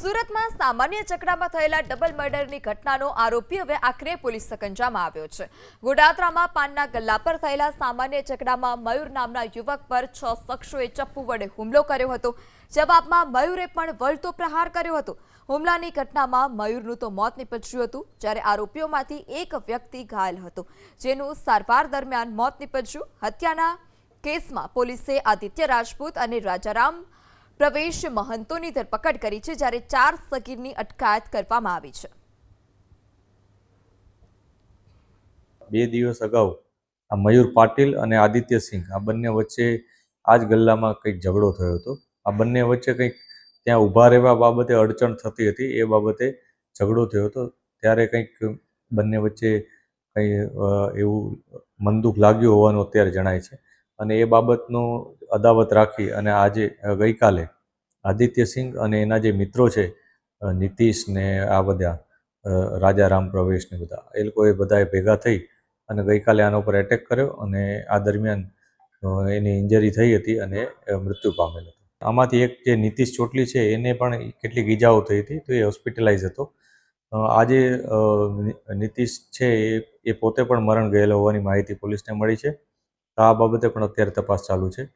સુરતમાં સામાન્ય ચકડામાં થયેલા ડબલ મર્ડરની ઘટનાનો આરોપી હવે આખરે પોલીસ સકંજામાં આવ્યો છે. ગોડાત્રામાં પાનના ગલ્લા પર થયેલા સામાન્ય ચકડામાં મયુર નામના યુવક પર છ શખ્સોએ ચપ્પુ વડે હુમલો કર્યો હતો. જવાબમાં મયુરે પણ વળતો પ્રહાર કર્યો હતો. હુમલાની ઘટનામાં મયુરનું તો મોત નીપજ્યું હતું, જ્યારે આરોપીઓમાંથી એક વ્યક્તિ ઘાયલ હતો, જેનું સારવાર દરમિયાન મોત નીપજ્યું. હત્યાના કેસમાં પોલીસે આદિત્ય રાજપૂત અને રાજારામ પ્રવેશ મહંતોની ધરપકડ કરી છે જ્યારે ચાર સગીરની અટકાયત કરવામાં આવી છે. બે દિવસ અગાઉ આ મયુર પાટીલ અને આદિત્ય સિંહ આ બંને વચ્ચે આ જ ગલ્લામાં કંઈક ઝઘડો થયો હતો. આ બંને વચ્ચે કંઈક ત્યાં ઊભા રહેવા બાબતે અડચણ થતી હતી, એ બાબતે ઝઘડો થયો હતો. ત્યારે કંઈક બંને વચ્ચે કંઈ એવું મનદુખ લાગ્યું હોવાનું અત્યારે જણાય છે. અને એ બાબતનું અદાવત રાખી અને આજે ગઈકાલે આદિત્ય સિંઘ અને એના જે મિત્રો છે નીતિશ ને આ બધા રાજા રાજારામ પ્રવેશ ને બધા, એ લોકોએ બધાએ ભેગા થઈ અને ગઈકાલે આના ઉપર એટેક કર્યો અને આ દરમિયાન એની ઇન્જરી થઈ હતી અને મૃત્યુ પામેલ હતો. આમાંથી એક જે નીતિશ ચોટલી છે, એને પણ કેટલીક ઈજાઓ થઈ હતી તો એ હોસ્પિટલાઇઝ હતો. આજે નીતિશ છે એ પોતે પણ મરણ ગયેલો હોવાની માહિતી પોલીસને મળી છે. તો આ બાબતે પણ અત્યારે તપાસ ચાલુ છે.